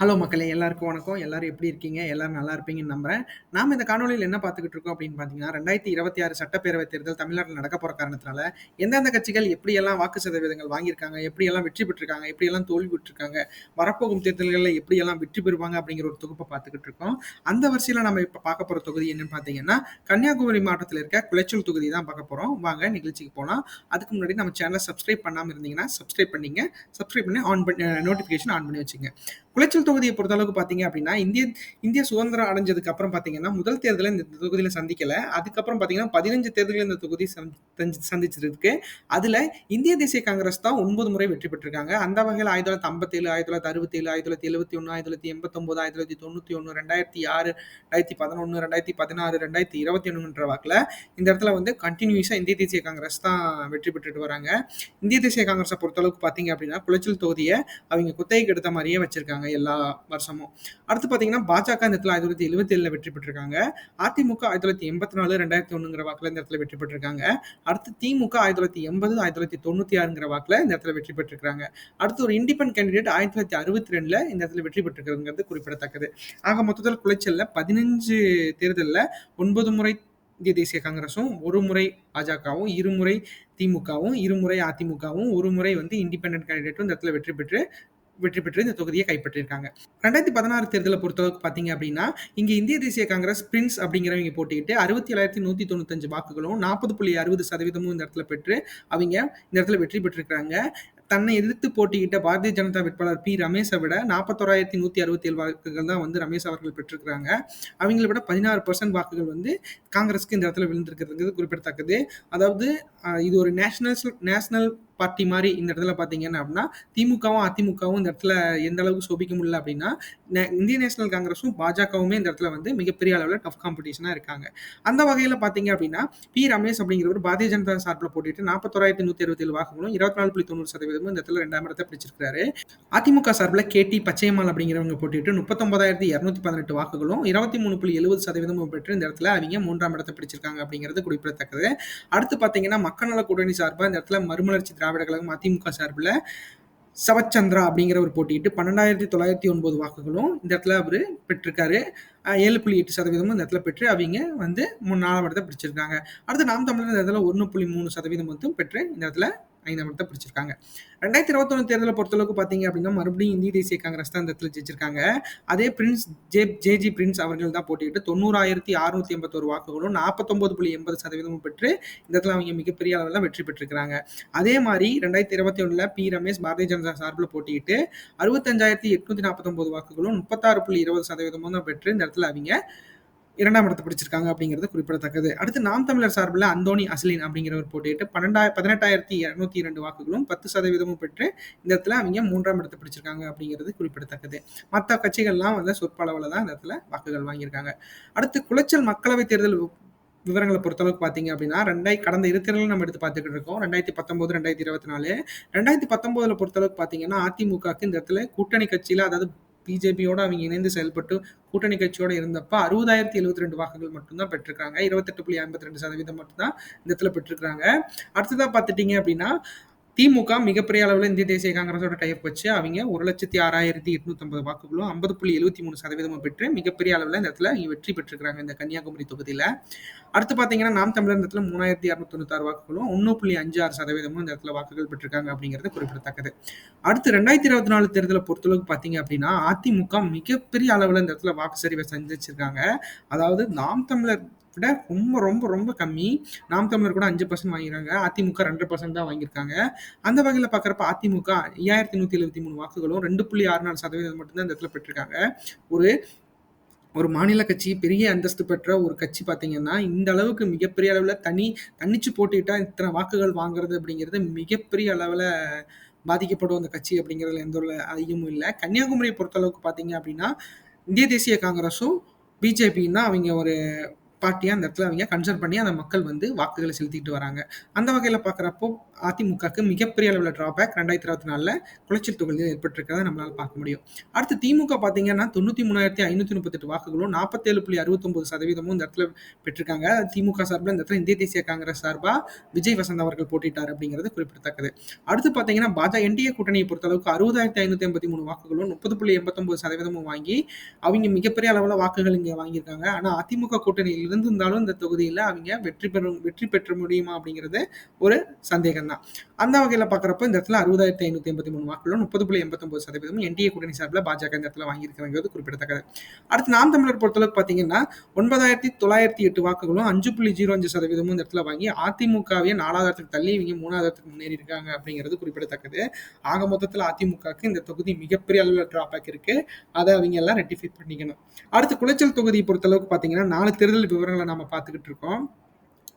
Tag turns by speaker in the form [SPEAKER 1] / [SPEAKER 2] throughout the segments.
[SPEAKER 1] Hello மக்களே எல்லாருக்கும் வணக்கம். எல்லாரும் எப்படி இருக்கீங்க? எல்லாரும் நல்லா இருப்பீங்கன்னு நம்புறேன். நாம இந்த காணொலியில் என்ன பார்த்துக்கிட்டு இருக்கோம் அப்படின்னு பார்த்தீங்கன்னா ரெண்டாயிரத்தி இருபத்தி ஆறு சட்டப்பேரவை தேர்தல் தமிழ்நாட்டில் நடக்க போகிற காரணத்தினால எந்தெந்த கட்சிகள் எப்படியெல்லாம் வாக்கு சதவீதங்கள் வாங்கியிருக்காங்க எப்படியெல்லாம் வெற்றி பெற்றிருக்காங்க எப்படியெல்லாம் தோல்வி பெற்றிருக்காங்க வரப்போகும் தேர்தல்களில் எப்படியெல்லாம் வெற்றி பெறுவாங்க அப்படிங்கிற ஒரு தொகுப்பை பார்த்துக்கிட்டு இருக்கோம். அந்த வரிசையில் நம்ம இப்போ பார்க்க போகிற தொகுதி என்னன்னு பார்த்தீங்கன்னா கன்னியாகுமரி மாவட்டத்தில் இருக்க குளச்சல் தொகுதி தான் பார்க்க போகிறோம் வாங்க நிகழ்ச்சிக்கு போகலாம் அதுக்கு முன்னாடி நம்ம சேனலை சப்ஸ்கிரைப் பண்ணாமல் இருந்தீங்கன்னா சப்ஸ்கிரைப் பண்ணிங்க. சப்ஸ்கிரைப் பண்ணி ஆன் பண்ணி நோட்டிஃபிகேஷன் ஆன் பண்ணி வச்சுங்க. குளச்சல் தொகுதியை பொறுத்தளவுக்கு பார்த்தீங்க அப்படின்னா இந்திய இந்திய சுதந்திரம் அடைஞ்சதுக்கு அப்புறம் பார்த்தீங்கன்னா முதல் தேர்தலை இந்த தொகுதியில் சந்திக்கல. அதுக்கப்புறம் பார்த்தீங்கன்னா பதினஞ்சு தேர்தலில் இந்த தொகுதி சந்தி- சந்திச்சிருக்கு. அதில் இந்திய தேசிய காங்கிரஸ் தான் ஒன்பது முறை வெற்றி பெற்றிருக்காங்க. அந்த வகையில் ஆயிரத்தி தொள்ளாயிரத்தி ஐம்பத்தேழு ஆயிரத்தி தொள்ளாயிரத்தி அறுபத்தேழு ஆயிரத்தி தொள்ளாயிரத்தி எழுபத்தி ஒன்று ஆயிரத்தி தொள்ளாயிரத்தி எண்பத்தொம்போது ஆயிரத்தி தொள்ளாயிரத்தி தொண்ணூற்றி ஒன்று ரெண்டாயிரத்தி ஆறு ரெண்டாயிரத்தி பதினொன்று ரெண்டாயிரத்தி பதினாறு ரெண்டாயிரத்தி இருபத்தி ஒன்றுன்ற வாக்கில் இந்த இடத்துல வந்து கண்டினியூஸாக இந்திய தேசிய காங்கிரஸ் தான் வெற்றி பெற்றுட்டு வராங்க. இந்திய தேசிய காங்கிரஸை பொறுத்தளவுக்கு பார்த்தீங்க அப்படின்னா குளச்சல் தொகுதியை அவங்க குத்தகைக்கு எடுத்த மாதிரியே வச்சிருக்காங்க எல்லா வருஷமும் அடுத்து பார்த்தீங்கன்னா பாஜக இந்த இடத்துல ஆயிரத்தி தொள்ளாயிரத்தி எழுபத்தி ஏழில் வெற்றி பெற்றிருக்காங்க. அதிமுக ஆயிரத்தி தொள்ளாயிரத்தி எண்பத்தி நாலு ரெண்டாயிரத்தி ஒண்ணுங்கிற வாக்கில் இந்த இடத்துல வெற்றி பெற்றிருக்காங்க. அடுத்து திமுக ஆயிரத்தி தொள்ளாயிரத்தி எண்பது ஆயிரத்தி தொள்ளாயிரத்தி தொண்ணூற்றி ஆறுங்கிற வாக்கில் இந்த இடத்துல வெற்றி பெற்றிருக்காங்க அடுத்து ஒரு இண்டிபெண்ட் கேண்டிடேட் ஆயிரத்தி தொள்ளாயிரத்தி அறுபத்தி ரெண்டுல இந்த இடத்துல வெற்றி பெற்றிருக்கிறது குறிப்பிடத்தக்கது. ஆக மொத்தத்தில் குளைச்சல்ல பதினஞ்சு தேர்தலில் ஒன்பது முறை இந்திய தேசிய காங்கிரஸும் ஒரு முறை பாஜகவும் இருமுறை திமுகவும் இருமுறை அதிமுகவும் ஒரு முறை வந்து இண்டிபெண்ட் கேண்டிடேட்டும் இந்த இடத்துல வெற்றி பெற்று வெற்றி பெற்று இந்த தொகுதியை கைப்பற்றியிருக்காங்க. ரெண்டாயிரத்தி பதினாறு தேர்தலை பொறுத்தளவுக்கு பார்த்தீங்க அப்படின்னா இங்கே இந்திய தேசிய காங்கிரஸ் பிரின்ஸ் அப்படிங்கிறவங்க போட்டிக்கிட்டு அறுபத்தி ஏழாயிரத்தி நூற்றி தொண்ணூத்தஞ்சு வாக்குகளும் நாற்பது புள்ளி அறுபது சதவீதமும் இந்த இடத்துல பெற்று அவங்க இந்த இடத்துல வெற்றி பெற்றிருக்கிறாங்க. தன்னை எதிர்த்து போட்டியிட்ட பாரதிய ஜனதா வேட்பாளர் பி ரமேஷை விட நாற்பத்தோராயிரத்தி நூற்றி அறுபத்தி ஏழு வாக்குகள் தான் வந்து ரமேஷ் அவர்கள் பெற்றிருக்கிறாங்க. அவங்கள விட பதினாறு பர்சன்ட் வாக்குகள் வந்து காங்கிரஸ்க்கு இந்த இடத்துல விழுந்திருக்கிறது குறிப்பிடத்தக்கது. அதாவது இது ஒரு நேஷனல் நேஷனல் பார்ட்டி மாதிரி இந்த இடத்துல பார்த்தீங்கன்னா அப்படின்னா திமுகவும் அதிமுகவும் இந்த இடத்துல எந்த அளவுக்கு சோபிக்க முடியல அப்படின்னா இந்திய நேஷனல் காங்கிரஸும் பாஜகவுமே இந்த இடத்துல வந்து மிகப்பெரிய அளவில் டஃப் காம்படிஷனாக இருக்காங்க. அந்த வகையில் பார்த்தீங்க அப்படின்னா பி. ரமேஷ் அப்படிங்கிறவர் பாரதிய ஜனதா சார்பில் போட்டிட்டு நாற்பத்தோராயிரத்தி நூற்றி அறுபத்தி ஏழு வாக்குகளும் இருபத்தி நாலு புள்ளி தொண்ணூறு சதவீதமும் இந்த இடத்துல ரெண்டாம் இடத்தை பிடிச்சிருக்காரு அதிமுக சார்பில் கேடி பச்சையம்மாள் அப்படிங்கிறவங்க போட்டிட்டு முப்பத்தொன்பதாயிரத்தி இரநூத்தி பதினெட்டு வாக்குகளும் இருபத்தி மூணு புள்ளி எழுபது சதவீதமும் பெற்று இந்த இடத்துல அவங்க மூன்றாம் இடத்தை பிடிச்சிருக்காங்க அப்படிங்கிறது குறிப்பிடத்தக்கது. அடுத்து பார்த்தீங்கன்னா மக்கள் நல கூட்டணி சார்பாக இந்த இடத்துல மறுமலர்ச்சி திராவிட கழகம் அதிமுக சார்பில் சவச்சந்திரா அப்படிங்கிறவர் போட்டியிட்டு பன்னெண்டாயிரத்தி தொள்ளாயிரத்தி ஒன்பது வாக்குகளும் இந்த இடத்துல அவர் பெற்றிருக்காரு. ஏழு புள்ளி எட்டு சதவீதமும் இந்த இடத்துல பெற்று அவங்க வந்து மூணு நாலாம் இடத்தை பிடிச்சிருக்காங்க. அடுத்து நாம் தமிழர் இந்த இடத்துல ஒன்று புள்ளி மூணு சதவீதம் மட்டும் பெற்று இந்த இடத்துல ஐந்தாம் இடத்தை பிடிச்சிருக்காங்க. ரெண்டாயிரத்தி இருபத்தொன்று தேர்தலை பொறுத்தளவுக்கு பார்த்தீங்க அப்படின்னா மறுபடியும் இந்திய தேசிய காங்கிரஸ் தான் இந்த இடத்துல ஜெயிச்சிருக்காங்க. அதே பிரின்ஸ் ஜே ஜேஜி பிரின்ஸ் அவர்கள் தான் போட்டிட்டு தொண்ணூறாயிரத்தி அறுநூத்தி எண்பத்தோரு வாக்குகளும் நாற்பத்தொம்பது புள்ளி எண்பது சதவீதமும் பெற்று இந்த இடத்துல அவங்க மிகப்பெரிய அளவில் வெற்றி பெற்றிருக்கிறாங்க. அதே மாதிரி ரெண்டாயிரத்தி இருபத்தி ஒன்றில் பி ரமேஷ் பாரதிய ஜனதா சார்பில் போட்டியிட்டு அறுபத்தஞ்சாயிரத்தி எட்நூத்தி நாற்பத்தொம்பது வாக்குகளும் முப்பத்தாறு புள்ளி இருபது சதவீதமும் தான் பெற்று இந்த இடத்துல அவங்க இரண்டாம் இடத்தை பிடிச்சிருக்காங்க அப்படிங்கிறது குறிப்பிடத்தக்கது. அடுத்து நாம் தமிழர் சார்பில் அந்தோனி அஸ்லின் அப்படிங்கிறவர் போட்டியிட்டு பன்னெண்டாயிரம் பதினெட்டாயிரத்தி இரநூத்தி இரண்டு வாக்குகளும் பத்து சதவீதமும் பெற்று இந்த இடத்துல அவங்க மூன்றாம் இடத்தை பிடிச்சிருக்காங்க அப்படிங்கிறது குறிப்பிடத்தக்கது. மற்ற கட்சிகள்லாம் வந்து சொற்பளவில் தான் இந்த இடத்துல வாக்குகள் வாங்கியிருக்காங்க. அடுத்து குளச்சல் மக்களவை தேர்தல் விவரங்களை பொறுத்தளவுக்கு பார்த்தீங்க அப்படின்னா ரெண்டாய் கடந்த இரு தேர்தலும் நம்ம எடுத்து பார்த்துக்கிட்டு இருக்கோம். ரெண்டாயிரத்தி பத்தொம்போது ரெண்டாயிரத்தி இருபத்தி நாலு. ரெண்டாயிரத்தி பத்தொம்போதில் பொறுத்தளவுக்கு பார்த்தீங்கன்னா அதிமுகவுக்கு இந்த இடத்துல கூட்டணி கட்சியில் அதாவது பிஜேபியோட அவங்க இணைந்து செயல்பட்டு கூட்டணி கட்சியோட இருந்தப்ப அறுபதாயிரத்தி எழுபத்தி ரெண்டு வாக்குகள் மட்டும்தான் பெற்றிருக்காங்க. இருபத்தெட்டு புள்ளி ஐம்பத்தி ரெண்டு சதவீதம் மட்டும்தான் இந்த இடத்துல பெற்றிருக்காங்க அடுத்ததா பார்த்துட்டீங்க அப்படின்னா திமுக மிகப்பெரிய அளவில் இந்திய தேசிய காங்கிரஸோட டைப் வச்சு அவங்க ஒரு லட்சத்தி ஆறாயிரத்தி எட்நூத்தம்பது வாக்குகளும் ஐம்பது புள்ளி எழுபத்தி மூணு சதவீதமும் பெற்று மிகப்பெரிய அளவில் இந்த இடத்துல இங்க வெற்றி பெற்றிருக்கிறாங்க இந்த கன்னியாகுமரி தொகுதியில. அடுத்து பார்த்தீங்கன்னா நாம் தமிழர் இந்த இடத்துல மூணாயிரத்தி இரநூத்தி தொண்ணூத்தாறு வாக்குகளும் ஒன்று புள்ளி அஞ்சு ஆறு சதவீதமும் இந்த இடத்துல வாக்குகள் பெற்றிருக்காங்க அப்படிங்கிறது குறிப்பிடத்தக்கது. அடுத்து ரெண்டாயிரத்தி இருபத்தி நாலு தேர்தலை பொறுத்தளவுக்கு பார்த்தீங்க அப்படின்னா அதிமுக மிகப்பெரிய அளவில் இந்த இடத்துல வாக்கு சரிவை சந்திச்சிருக்காங்க. அதாவது நாம் தமிழர் விட ரொம்ப ரொம்ப ரொம்ப கம்மி. நாம் தமிழர் கூட அஞ்சு பர்சன்ட் வாங்கிருக்காங்க அதிமுக ரெண்டு பர்சன்ட் தான் வாங்கியிருக்காங்க. அந்த வகையில் பார்க்குறப்ப அதிமுக ஐயாயிரத்தி நூற்றி எழுபத்தி மூணு வாக்குகளும் ரெண்டு புள்ளி ஆறு நாலு சதவீதம் மட்டும்தான் இந்த இடத்துல பெற்றிருக்காங்க. ஒரு ஒரு மாநில கட்சி பெரிய அந்தஸ்து பெற்ற ஒரு கட்சி பார்த்தீங்கன்னா இந்த அளவுக்கு மிகப்பெரிய அளவில் தனி தன்னிச்சு போட்டிட்டா இத்தனை வாக்குகள் வாங்குறது அப்படிங்கிறது மிகப்பெரிய அளவில் பாதிக்கப்படும் அந்த கட்சி அப்படிங்கிறதுல எந்த ஒரு ஐயமும் இல்லை. கன்னியாகுமரியை பொறுத்தளவுக்கு பார்த்தீங்க அப்படின்னா இந்திய தேசிய காங்கிரஸும் பிஜேபியும் தான் அவங்க ஒரு பார்ட்டியாக அந்த இடத்துல அவங்க கன்சர்ன் பண்ணி அந்த மக்கள் வந்து வாக்குகளை செலுத்திட்டு வராங்க. அந்த வகையில் பார்க்குறப்போ அதிமுகக்கு மிகப்பெரிய அளவில் டிராபேக் ரெண்டாயிரத்தி இருபத்தி நாலில் குளச்சல் தொகுதியில் ஏற்பட்டிருக்கிறத நம்மளால் பார்க்க முடியும். அடுத்து திமுக பார்த்தீங்கன்னா தொண்ணூற்றி மூணாயிரத்தி ஐநூற்றி முப்பத்தெட்டு வாக்குகளும் நாற்பத்தேழு புள்ளி அறுபத்தொம்பது சதவீதமும் இந்த இடத்துல பெற்றிருக்காங்க. திமுக சார்பில் இந்த இடத்துல இந்திய தேசிய காங்கிரஸ் சார்பாக விஜய் வசந்த் அவர்கள் போட்டிட்டார் அப்படிங்கிறது குறிப்பிடத்தக்கது. அடுத்து பார்த்தீங்கன்னா பாஜக என்டிஏ கூட்டணியை பொறுத்தளவுக்கு அறுபதாயிரத்தி ஐநூற்றி எண்பத்தி மூணு வாக்குகளும் முப்பது புள்ளி எண்பத்தொம்பது சதவீதமும் வாங்கி அவங்க மிகப்பெரிய அளவில் வாக்குகள் இங்கே வாங்கியிருக்காங்க. ஆனால் அதிமுக கூட்டணியில் இருந்திருந்தாலும் இந்த தொகுதியில் அவங்க வெற்றி பெறும் வெற்றி பெற்ற முடியுமா அப்படிங்கிறது ஒரு சந்தேகம் அந்த வகையில் பார்க்குறப்ப இந்த இடத்துல அறுபதாயிரத்தி ஐநூற்றி எண்பத்தி மூணு வாக்குகளும் முப்பது புள்ளி எண்பத்தொம்பது சதவீதம் என்டிஏ கூட்டணி சார்பில் பாஜக இந்த இடத்துல வாங்கியிருக்கிறது குறிப்பிடத்தக்கது. அடுத்து நாம் தமிழர் பொறுத்தளவுக்கு பார்த்தீங்கன்னா ஒன்பதாயிரத்தி தொள்ளாயிரத்தி எட்டு வாக்குகளும் அஞ்சு புள்ளி ஜீரோ அஞ்சு சதவீதமும் இந்த இடத்துல வாங்கி அதிமுகவே நாலாயிரத்துக்கு தள்ளி இவங்க மூணாயிரத்துக்கு முன்னேறி இருக்காங்க அப்படிங்கிறது குறிப்பிடத்தக்கது. ஆக மொத்தத்தில் அதிமுகவுக்கு இந்த தொகுதி மிகப்பெரிய அளவில் டிராபேக் இருக்கு. அதை அவங்க எல்லாம் ரெட்டிஃபை பண்ணிக்கணும். அடுத்து குளச்சல் தொகுதியை பொறுத்தளவுக்கு பார்த்தீங்கன்னா நாலு தேர்தல் விவரங்களை நம்ம பார்த்துக்கிட்டு இருக்கோம்.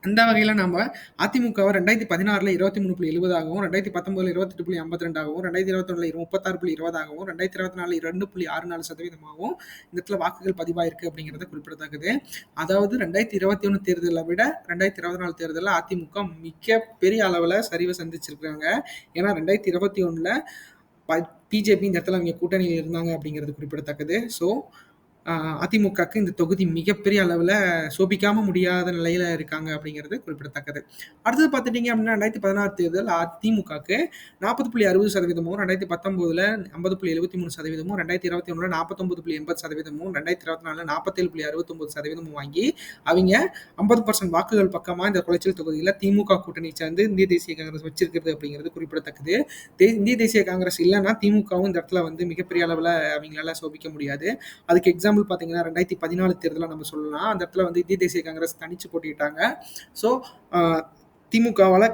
[SPEAKER 1] அந்த வகையில் நம்ம அதிமுகவை ரெண்டாயிரத்தி பதினாறில் இருபத்தி மூணு புள்ளி எழுபதாகவும் ரெண்டாயிரத்தி பத்தொம்பதில் இருபத்தெட்டு புள்ளி ஐம்பத்தி ரெண்டாகவும் ரெண்டாயிரத்தி இருபத்தொன்னில் முப்பத்தாறு புள்ளி இருபதாகவும் ரெண்டாயிரத்தி இருபத்தி நாலு ரெண்டு புள்ளி ஆறு நாலு சதவீதமாகவும் இந்த இடத்துல வாக்குகள் பதிவாயிருக்கு அப்படிங்கிறது குறிப்பிடத்தக்கது. அதாவது ரெண்டாயிரத்தி இருபத்தி ஒன்று தேர்தலை விட ரெண்டாயிரத்தி இருபத்தி நாலு தேர்தலில் அதிமுக மிக பெரிய அளவில் சரிவை சந்திச்சிருக்காங்க ஏன்னா ரெண்டாயிரத்தி இருபத்தி ஒன்றில் பிஜேபி இந்த இடத்துல அவங்க கூட்டணியில் இருந்தாங்க அப்படிங்கிறது குறிப்பிடத்தக்கது. ஸோ அதிமுகக்கு இந்த தொகுதி மிகப்பெரிய அளவில் சோபிக்காம முடியாத நிலையில் இருக்காங்க அப்படிங்கிறது குறிப்பிடத்தக்கது. அடுத்தது பார்த்துட்டிங்க அப்படின்னா ரெண்டாயிரத்தி பதினாறு தேர்தல் அதிமுகக்கு நாற்பது புள்ளி அறுபது சதவீதமும் ரெண்டாயிரத்தி பத்தொம்போதில் ஐம்பது புள்ளி எழுபத்தி மூணு சதவீதமும் ரெண்டாயிரத்தி இருபத்தி ஒன்றில் நாற்பத்தொம்பது புள்ளி எண்பது சதவீதமும் ரெண்டாயிரத்தி இருபத்தி நாலில் நாற்பத்தேழு புள்ளி அறுபத்தொம்பது சதவீதமும் வாங்கி அவங்க ஐம்பது பர்சன்ட் வாக்குகள் பக்கமாக இந்த குளச்சல் தொகுதியில் திமுக கூட்டணி சேர்ந்து இந்திய தேசிய காங்கிரஸ் வச்சிருக்கிறது அப்படிங்கிறது குறிப்பிடத்தக்கது. இந்திய தேசிய காங்கிரஸ் இல்லைன்னா திமுகவும் இந்த இடத்துல வந்து மிகப்பெரிய அளவில் அவங்களால சோபிக்க முடியாது. அதுக்கு எக்ஸாம் எக்ஸாம்பிள் பார்த்தீங்கன்னா ரெண்டாயிரத்தி பதினாலு தேர்தலில் நம்ம சொல்லலாம். அந்த இடத்துல வந்து இந்திய தேசிய காங்கிரஸ் தனிச்சு போட்டிக்கிட்டாங்க ஸோ திமுகவால்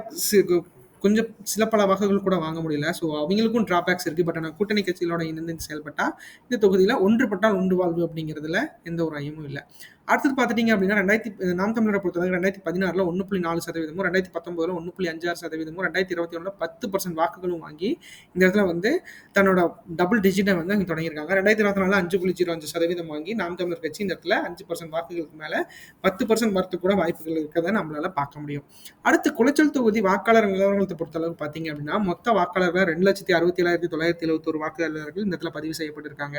[SPEAKER 1] கொஞ்சம் சில பல வகைகள் கூட வாங்க முடியல. ஸோ அவங்களுக்கும் டிராபேக்ஸ் இருக்குது பட் ஆனால் கூட்டணி கட்சிகளோட இணைந்து செயல்பட்டால் இந்த தொகுதியில் ஒன்றுபட்டால் ஒன்று வாழ்வு அப்படிங்கிறதுல எந்த ஒரு ஐயமும் இல்லை. அடுத்தது பார்த்துட்டிங்க அப்படின்னா ரெண்டாயிரத்தி நாம் தமிழரை பொறுத்தவரை ரெண்டாயிரத்தி பதினாறில் ஒன்று புள்ளி நாலு சதவீதமும் ரெண்டாயிரத்தி பத்தொம்பதில் ஒன்று புள்ளி அஞ்சாறு சதவீதமும் ரெண்டாயிரத்தி இருபத்தி ஒன்றில் பத்து பர்சன்ட் வாக்குகளும் வாங்கி இந்த இடத்துல வந்து தன்னோட டபுள் டிஜிட்டை வந்து அங்கே தொடங்கியிருக்காங்க. ரெண்டாயிரத்தி இருபத்தி நாலில் அஞ்சு புள்ளி ஜீரோ அஞ்சு சதவீதம் வாங்கி நாம் தமிழர் கட்சி இந்த இடத்துல அஞ்சு பர்சன்ட் வாக்குகளுக்கு மேலே பத்து பர்சன்ட் வரத்து கூட வாய்ப்புகள் இருக்கிறத நம்மளால் பார்க்க முடியும். அடுத்து குளச்சல் தொகுதி வாக்காளர் நிலவரங்களை பொறுத்தளவுக்கு பார்த்தீங்க அப்படின்னா மொத்த வாக்காளர்கள் ரெண்டு லட்சத்தி அறுபத்தி ஏழாயிரத்தி தொள்ளாயிரத்தி எழுபத்தொரு வாக்காளர்கள் இந்த இடத்துல பதிவு செய்யப்பட்டிருக்காங்க.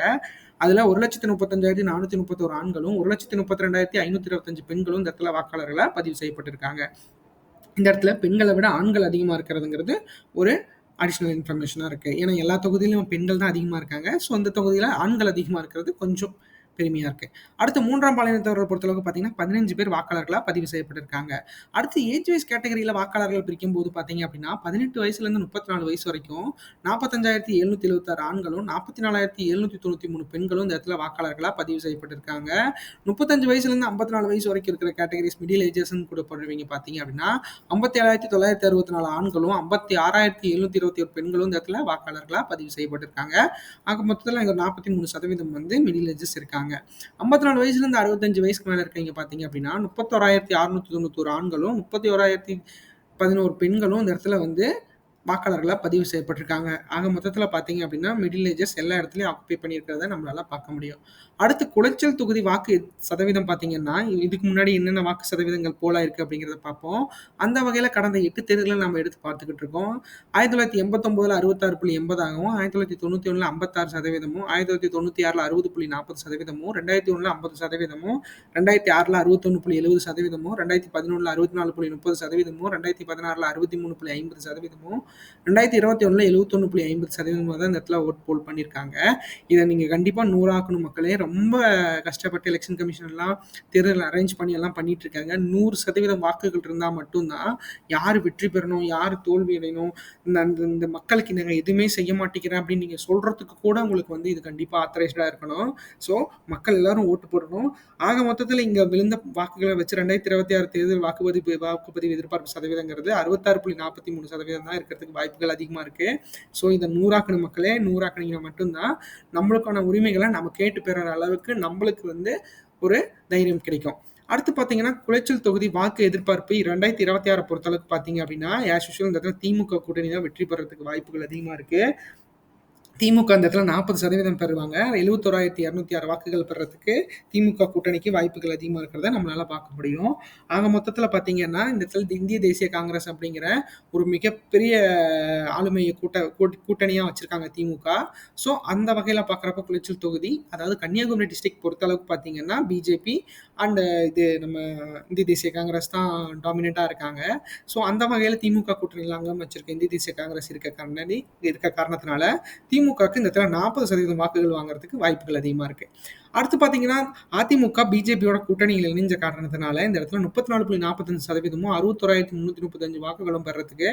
[SPEAKER 1] அதில் ஒரு லட்சத்தி முப்பத்தஞ்சாயிரத்தி நானூற்றி முப்பத்தொரு ஆண்களும் ஒரு லட்சத்தி முப்பத்தி ரெண்டாயிரத்தி ஐநூற்றி இருபத்தஞ்சு பெண்களும் இந்த இடத்துல வாக்காளர்களாக பதிவு செய்யப்பட்டிருக்காங்க. இந்த இடத்துல பெண்களை விட ஆண்கள் அதிகமாக இருக்கிறதுங்கிறது ஒரு அடிஷ்னல் இன்ஃபர்மேஷனாக இருக்குது ஏன்னா எல்லா தொகுதியிலும் பெண்கள் தான் அதிகமாக இருக்காங்க. ஸோ அந்த தொகுதியில் ஆண்கள் அதிகமாக இருக்கிறது கொஞ்சம் பெருமையாக இருக்குது அடுத்து மூன்றாம் பாலினத்தவர்கள் பொறுத்தளவுக்கு பார்த்தீங்கன்னா பதினஞ்சு பேர் வாக்காளர்களாக பதிவு செய்யப்பட்டிருக்காங்க. அடுத்து ஏஜ் வைஸ் கேட்டகரியில் வாக்காளர்கள் பிரிக்கும் போது பார்த்தீங்க அப்படின்னா பதினெட்டு வயசுலேருந்து முப்பத்தி நாலு வயசு வரைக்கும் நாற்பத்தஞ்சாயிரத்தி எழுநூத்தி எழுபத்தாறு ஆண்களும் நாற்பத்தி நாலாயிரத்தி எழுநூத்தி தொண்ணூற்றி மூணு பெண்களும் இந்த இடத்துல வாக்காளர்களாக பதிவு செய்யப்பட்டிருக்காங்க. முப்பத்தஞ்சு வயசுலேருந்து ஐம்பத்தி நாலு வயசு வரைக்கும் இருக்கிற கேட்டகரிஸ் மிடில் ஏஜஸ்ன்னு கூட போடுறவங்க பார்த்தீங்க அப்படின்னா ஐம்பத்தி ஏழாயிரத்தி தொள்ளாயிரத்தி அறுபத்தி நாலு ஆண்களும் ஐம்பத்தி ஆறாயிரத்தி எழுநூத்தி இருபத்தி ஒரு பெண்களும் இந்த இடத்துல வாக்காளர்களாக பதிவு செய்யப்பட்டிருக்காங்க. ஆக மொத்தத்தில் இங்கே நாற்பத்தி மூணு சதவீதம் வந்து மிடில் ஏஜஸ் இருக்காங்க. இருக்காங்க. ஐம்பத்தி நாலு வயசுலேருந்து அறுபத்தஞ்சு வயசுக்கு மேலே இருக்கீங்க பார்த்தீங்க அப்படின்னா முப்பத்தோராயிரத்தி அறுநூத்தி தொண்ணூத்தொரு ஆண்களும் முப்பத்தி ஓராயிரத்தி பதினோரு பெண்களும் இந்த இடத்துல வந்து வாக்காளர்களாக பதிவு செய்யப்பட்டிருக்காங்க. ஆக மொத்தத்தில் பார்த்தீங்க அப்படின்னா மிடில் ஏஜஸ் எல்லா இடத்துலையும் ஆக்குப்பை பண்ணியிருக்கிறத நம்மளால பார்க்க முடியும். அடுத்து குளச்சல் தொகுதி வாக்கு சதவீதம் பார்த்தீங்கன்னா இதுக்கு முன்னாடி என்னென்ன வாக்கு சதவீதங்கள் போலா இருக்குது அப்படிங்கிறத பார்ப்போம். அந்த வகையில் கடந்த எட்டு தேர்தலில் நம்ம எடுத்து பார்த்துக்கிட்டு இருக்கோம். ஆயிரத்தி தொள்ளாயிரத்தி எண்பத்தொம்போதில் அறுபத்தாறு புள்ளி எண்பதாகவும் ஆயிரத்தி தொள்ளாயிரத்தி தொண்ணூற்றி ஒன்றில் ஐம்பத்தாறு சதவீதமும் ஆயிரத்தி தொள்ளாயிரத்தி தொண்ணூற்றி ஆறில் அறுபது புள்ளி நாற்பது சதவீதமும் ரெண்டாயிரத்தி ஒன்றில் ஐம்பது சதவீதமும் ரெண்டாயிரத்தி ஆறில் அறுபத்தொன்று புள்ளி எழுபது சதவீதமும் ரெண்டாயிரத்தி பதினொன்றில் அறுபத்தி நாலு புள்ளி முப்பது சதவீதமும் ரெண்டாயிரத்தி பதினாறில் அறுபத்தி மூணு புள்ளி ஐம்பது சதவீதமும் ரெண்டாயிரத்தி இருபத்தி ஒன்றில் எழுபத்தொன்று புள்ளி ஐம்பது சதவீதமாக தான் இந்த இடத்துல ஓட் போல் பண்ணியிருக்காங்க. இதை நீங்கள் கண்டிப்பாக நூறாக்கணும் மக்களே ரொம்ப ரொம்ப கஷ்டப்பட்டு எலெக்ஷன் கமிஷன்லாம் தேர்தல் அரேஞ்ச் பண்ணி எல்லாம் பண்ணிட்டு இருக்காங்க. நூறு சதவீதம் வாக்குகள் இருந்தால் மட்டும்தான் யார் வெற்றி பெறணும் யார் தோல்வி அடையணும் இந்த இந்த மக்களுக்கு நாங்கள் எதுவுமே செய்ய மாட்டேங்கிறேன் அப்படின்னு நீங்கள் சொல்கிறதுக்கு கூட உங்களுக்கு வந்து இது கண்டிப்பாக ஆத்தரைஸ்டாக இருக்கணும். ஸோ மக்கள் எல்லாரும் ஓட்டு போடணும். ஆக மொத்தத்தில் இங்கே விழுந்த வாக்குகளை வச்சு ரெண்டாயிரத்தி இருபத்தி ஆறு தேர்தல் வாக்குப்பதிவு வாக்குப்பதிவு எதிர்பார்ப்பு சதவீதங்கிறது அறுபத்தாறு புள்ளி நாற்பத்தி மூணு சதவீதம் தான் இருக்கிறதுக்கு வாய்ப்புகள் அதிகமாக இருக்குது ஸோ இந்த நூறாக்கணும் மக்களே நூறாக்கணிங்க மட்டும்தான் நம்மளுக்கான உரிமைகளை நம்ம கேட்டு பெற அளவுக்கு நம்மளுக்கு வந்து ஒரு தைரியம் கிடைக்கும். அடுத்து பார்த்தீங்கன்னா குளைச்சல் தொகுதி வாக்கு எதிர்பார்ப்பு ரெண்டாயிரத்தி இருபத்தி ஆறு பொறுத்தளவுக்கு பார்த்தீங்க அப்படின்னா ஆஸ் யூஷுவல் இந்த இடத்துல திமுக கூட்டணி தான் வெற்றி பெறதுக்கு வாய்ப்புகள் அதிகமாக இருக்குது திமுக அந்த இடத்துல நாற்பது சதவீதம் பெறுவாங்க. எழுபத்தோராயிரத்தி இரநூத்தி ஆறு வாக்குகள் பெறதுக்கு திமுக கூட்டணிக்கு வாய்ப்புகள் அதிகமாக இருக்கிறத நம்மளால பார்க்க முடியும். ஆக மொத்தத்தில் பார்த்தீங்கன்னா இந்த இடத்துல இந்திய தேசிய காங்கிரஸ் அப்படிங்கிற ஒரு மிகப்பெரிய ஆளுமையை கூட்ட கூட்டணியாக வச்சிருக்காங்க திமுக. ஸோ அந்த வகையில் பார்க்குறப்ப குளிச்சல் தொகுதி அதாவது கன்னியாகுமரி டிஸ்ட்ரிக்ட் பொறுத்தளவுக்கு பார்த்தீங்கன்னா பிஜேபி அண்ட் இது நம்ம இந்திய தேசிய காங்கிரஸ் தான் டாமினேட்டாக இருக்காங்க. ஸோ அந்த வகையில் திமுக கூட்டணி இல்லாமல் வச்சிருக்க இந்திய தேசிய காங்கிரஸ் இருக்க காரணி இருக்க காரணத்தினால திமுக திமுகவுக்கு இந்த இடத்துல நாற்பது சதவீதம் வாக்குகள் வாங்குறதுக்கு வாய்ப்புகள் அதிகமாக இருக்கு. அடுத்து பார்த்தீங்கன்னா அதிமுக பிஜேபியோட கூட்டணியில் இணைஞ்ச காரணத்தினால இந்த இடத்துல முப்பத்தி நாலு புள்ளி நாற்பத்தஞ்சு சதவீதமும் அறுபத்தொராயிரத்தி முந்நூற்றி முப்பத்தஞ்சு வாக்குகளும் பெறத்துக்கு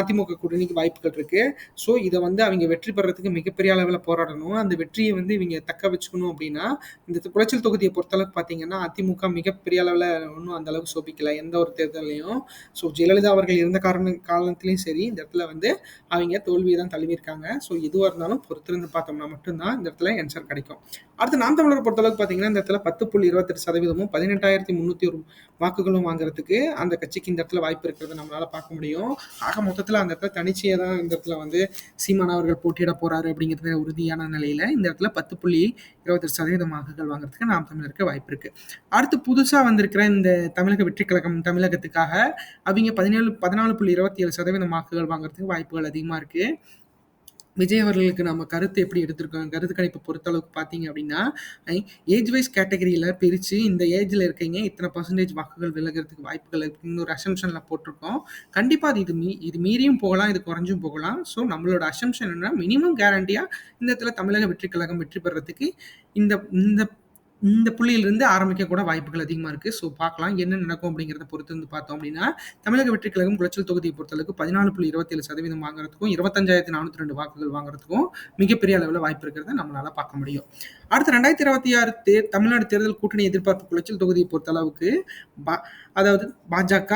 [SPEAKER 1] அதிமுக கூட்டணிக்கு வாய்ப்புகள் இருக்கு. ஸோ இதை வந்து அவங்க வெற்றி பெறத்துக்கு மிகப்பெரிய அளவில் போராடணும். அந்த வெற்றியை வந்து இவங்க தக்க வச்சுக்கணும் அப்படின்னா இந்த குளச்சல் தொகுதியை பொறுத்தளவுக்கு பார்த்தீங்கன்னா அதிமுக மிகப்பெரிய அளவில் ஒன்றும் அந்த அளவுக்கு சோபிக்கல எந்த ஒரு தேர்தலையும் ஸோ ஜெயலலிதா அவர்கள் இருந்த காரண காலத்துலேயும் சரி இந்த இடத்துல வந்து அவங்க தோல்வியை தான் தழுவியிருக்காங்க. ஸோ எதுவாக இருந்தாலும் பொறுத்திருந்து பார்த்தோம்னா மட்டும்தான் இந்த இடத்துல ஆன்சர் கிடைக்கும். அடுத்து நாம் தமிழரை பொறுத்தளவுக்கு பார்த்தீங்கன்னா இந்த இடத்துல பத்து புள்ளி இருபத்தெட்டு சதவீதமும் பதினெட்டாயிரத்தி முந்நூற்றி ஒரு வாக்குகளும் வாங்குறதுக்கு அந்த கட்சிக்கு இந்த இடத்துல வாய்ப்பு இருக்கிறத நம்மளால் பார்க்க முடியும். ஆக மொத்தத்தில் அந்த இடத்துல தனிச்சையாக தான் இந்த இடத்துல வந்து சீமான் அவர்கள் போட்டியிட போகிறாரு அப்படிங்கிறது உறுதியான நிலையில் இந்த இடத்துல பத்து புள்ளி இருபத்தெட்டு சதவீதம் வாக்குகள் வாங்குறதுக்கு நாம் தமிழருக்கு வாய்ப்பு இருக்குது அடுத்து புதுசாக வந்திருக்கிற இந்த தமிழக வெற்றி கழகம் தமிழகத்துக்காக அவங்க பதினேழு பதினாலு புள்ளி இருபத்தி ஏழு சதவீதம் வாக்குகள் வாங்குறதுக்கு வாய்ப்புகள் அதிகமாக இருக்குது விஜய் அவர்களுக்கு நம்ம கருத்து எப்படி எடுத்திருக்கோம் கருத்து கணிப்பு பொறுத்தளவுக்கு பார்த்தீங்க அப்படின்னா ஏஜ் வைஸ் கேட்டகரியில் பிரித்து இந்த ஏஜில் இருக்கீங்க இத்தனை பர்சன்டேஜ் வாக்குகள் விலகிறதுக்கு வாய்ப்புகள் இருக்குன்னு ஒரு அசம்ஷனில் போட்டிருக்கோம். கண்டிப்பாக அது இது மீ இது மீறியும் போகலாம் இது குறைஞ்சும் போகலாம். ஸோ நம்மளோட அசம்ஷன் என்ன மினிமம் கேரண்டியாக இந்த இடத்துல தமிழக வெற்றி கழகம் வெற்றி பெறத்துக்கு இந்த இந்த இந்த புள்ளியிலிருந்து ஆரம்பிக்க கூட வாய்ப்புகள் அதிகமாக இருக்குது ஸோ பார்க்கலாம் என்ன நடக்கும் அப்படிங்கிறத பொறுத்து வந்து பார்த்தோம் அப்படின்னா தமிழக வெற்றி கழகம் குளச்சல் தொகுதியை பொறுத்தளவுக்கு பதினாலு புள்ளி இருபத்தேழு சதவீதம் வாங்குறதுக்கும் இருபத்தஞ்சாயிரத்தி நானூற்றி ரெண்டு வாக்குகள் வாங்குறதுக்கும் மிகப்பெரிய அளவில் வாய்ப்பு இருக்கிறத நம்மளால பார்க்க முடியும். அடுத்து ரெண்டாயிரத்தி இருபத்தி ஆறு தேர் தமிழ்நாடு தேர்தல் கூட்டணி எதிர்பார்ப்பு குளச்சல் தொகுதியை பொறுத்தளவுக்கு அதாவது பாஜக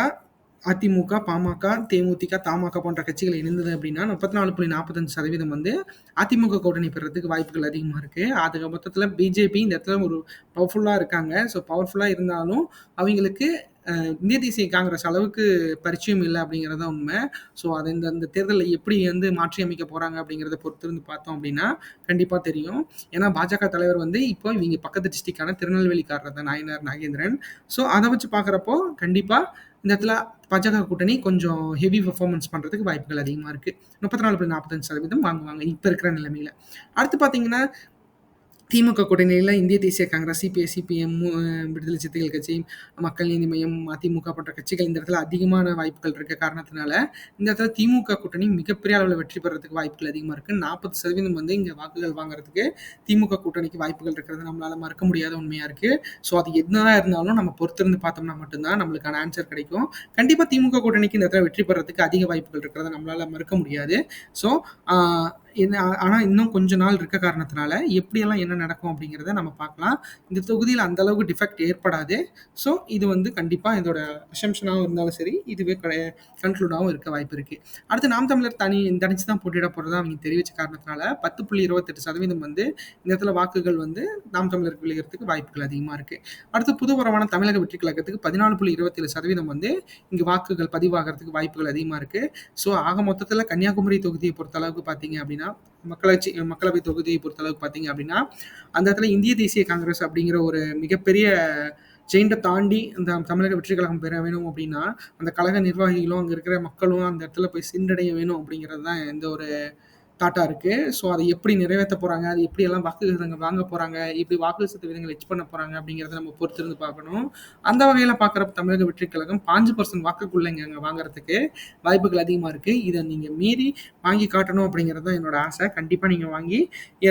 [SPEAKER 1] அதிமுக பாமக தேமுதிக தமாக போன்ற கட்சிகள் இணைந்தது அப்படின்னா முப்பத்தி நாலு புள்ளி நாற்பத்தஞ்சு சதவீதம் வந்து அதிமுக கூட்டணி பெறதுக்கு வாய்ப்புகள் அதிகமாக இருக்கு. அதுக்கு மொத்தத்தில் பிஜேபி இந்த இடத்துல ஒரு பவர்ஃபுல்லாக இருக்காங்க. ஸோ பவர்ஃபுல்லாக இருந்தாலும் அவங்களுக்கு இந்திய தேசிய காங்கிரஸ் அளவுக்கு பரிச்சயம் இல்லை அப்படிங்கிறத உண்மை. ஸோ அதை இந்த அந்த தேர்தலில் எப்படி வந்து மாற்றி அமைக்க போகிறாங்க அப்படிங்கிறத பொறுத்து இருந்து பார்த்தோம் அப்படின்னா கண்டிப்பாக தெரியும். ஏன்னா பாஜக தலைவர் வந்து இப்போ இவங்க பக்கத்து டிஸ்ட்ரிக்டான திருநெல்வேலிக்காரர் தான் நாயனார் நாகேந்திரன். ஸோ அதை வச்சு பார்க்குறப்போ கண்டிப்பாக இந்த இடத்துல பாஜக கூட்டணி கொஞ்சம் ஹெவி பர்ஃபார்மன்ஸ் பண்ணுறதுக்கு வாய்ப்புகள் அதிகமாக இருக்குது முப்பத்தி நாலு புள்ளி நாற்பத்தஞ்சு சதவீதம் வாங்குவாங்க இப்போ இருக்கிற நிலைமையில். அடுத்து பார்த்தீங்கன்னா திமுக கூட்டணியில் இந்திய தேசிய காங்கிரஸ் சிபிஐ சிபிஎம் விடுதலை சிறுத்தைகள் கட்சி மக்கள் நீதி மையம் அதிமுக போன்ற கட்சிகள் இந்த இடத்துல அதிகமான வாய்ப்புகள் இருக்க காரணத்தினால இந்த இடத்துல திமுக கூட்டணி மிகப்பெரிய அளவில் வெற்றி பெறதுக்கு வாய்ப்புகள் அதிகமாக இருக்குது நாற்பது சதவீதம் வந்து இங்கே வாக்குகள் வாங்குறதுக்கு திமுக கூட்டணிக்கு வாய்ப்புகள் இருக்கிறது நம்மளால மறக்க முடியாத உண்மையாக இருக்குது ஸோ அது என்னதான் இருந்தாலும் நம்ம பொறுத்திருந்து பார்த்தோம்னா மட்டும்தான் நம்மளுக்கான ஆன்சர் கிடைக்கும். கண்டிப்பாக திமுக கூட்டணிக்கு இந்த இடத்துல வெற்றி பெறதுக்கு அதிக வாய்ப்புகள் இருக்கிறத நம்மளால மறுக்க முடியாது. ஸோ என்ன ஆனால் இன்னும் கொஞ்ச நாள் இருக்க காரணத்தினால எப்படியெல்லாம் என்ன நடக்கும் அப்படிங்கிறத நம்ம பார்க்கலாம். இந்த தொகுதியில் அந்த அளவுக்கு டிஃபெக்ட் ஏற்படாது. ஸோ இது வந்து கண்டிப்பாக இதோட அசம்ஷனாகவும் இருந்தாலும் சரி இதுவே கன்க்ளூடாகவும் இருக்க வாய்ப்பு இருக்குது அடுத்து நாம் தமிழர் தனி தனிச்சு தான் போட்டியிட போகிறதா அவங்க தெரிவித்த காரணத்தினால பத்து புள்ளி இருபத்தெட்டு சதவீதம் வந்து இந்த இடத்துல வாக்குகள் வந்து நாம் தமிழருக்கு விளைகிறதுக்கு வாய்ப்புகள் அதிகமாக இருக்குது அடுத்து புதுவரவான தமிழக வெற்றி கழகத்துக்கு பதினாலு புள்ளி இருபத்தேழு சதவீதம் வந்து இங்கே வாக்குகள் பதிவாகிறதுக்கு வாய்ப்புகள் அதிகமாக இருக்குது ஸோ ஆக மொத்தத்தில் கன்னியாகுமரி தொகுதியை பொறுத்த அளவுக்கு பார்த்தீங்க அப்படின்னா மக்களாட்சி மக்களவை தொகுதியை பொறுத்தளவுக்கு பார்த்தீங்க அப்படின்னா அந்த இடத்துல இந்திய தேசிய காங்கிரஸ் அப்படிங்கிற ஒரு மிகப்பெரிய ஜெயிண்டை தாண்டி அந்த தமிழக வெற்றி கழகம் பெற வேணும் அப்படின்னா அந்த கழக நிர்வாகிகளும் அங்கே இருக்கிற மக்களும் அந்த இடத்துல போய் சென்றடைய வேணும் அப்படிங்கிறது தான் எந்த ஒரு தாட்டா இருக்கு. ஸோ அதை எப்படி நிறைவேற்ற போறாங்க? அது எப்படி எல்லாம் வாக்கு விகிதங்கள் வாங்க போறாங்க? எப்படி வாக்கு சதவீதங்கள் எச் பண்ண போறாங்க? அப்படிங்கிறத நம்ம பொறுத்திருந்து பார்க்கணும். அந்த வகையில பாக்குறப்ப தமிழக வெற்றி கழகம் பாஞ்சு பர்சன்ட் வாக்குக்குள்ள இங்க அங்கே வாங்குறதுக்கு வாய்ப்புகள் அதிகமா இருக்கு. இதை நீங்க மீறி வாங்கி காட்டணும் அப்படிங்கிறது தான் என்னோட ஆசை. கண்டிப்பா நீங்க வாங்கி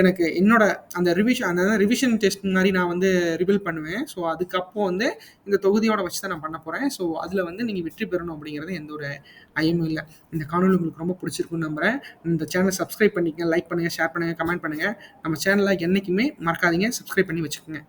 [SPEAKER 1] எனக்கு என்னோட அந்த ரிவிஷன் அந்த ரிவிஷன் டெஸ்ட் மாதிரி நான் வந்து ரிவீல் பண்ணுவேன். ஸோ அதுக்கப்புறம் வந்து இந்த தொகுதியோட வச்சு தான் நான் பண்ண போறேன். ஸோ அதுல வந்து நீங்க வெற்றி பெறணும் அப்படிங்கிறது எந்த ஒரு ஐயமும் இல்லை. இந்த காணொலி உங்களுக்கு ரொம்ப பிடிச்சிருக்குன்னு நம்புறேன். இந்த சேனல் சப்ஸ்கிரைப் பண்ணிக்கங்க லைக் பண்ணுங்கள் ஷேர் பண்ணுங்கள் கமெண்ட் பண்ணுங்கள் நம்ம சேனலை என்றைக்குமே மறக்காதீங்க. சப்ஸ்கிரைப் பண்ணி வச்சுக்கோங்க.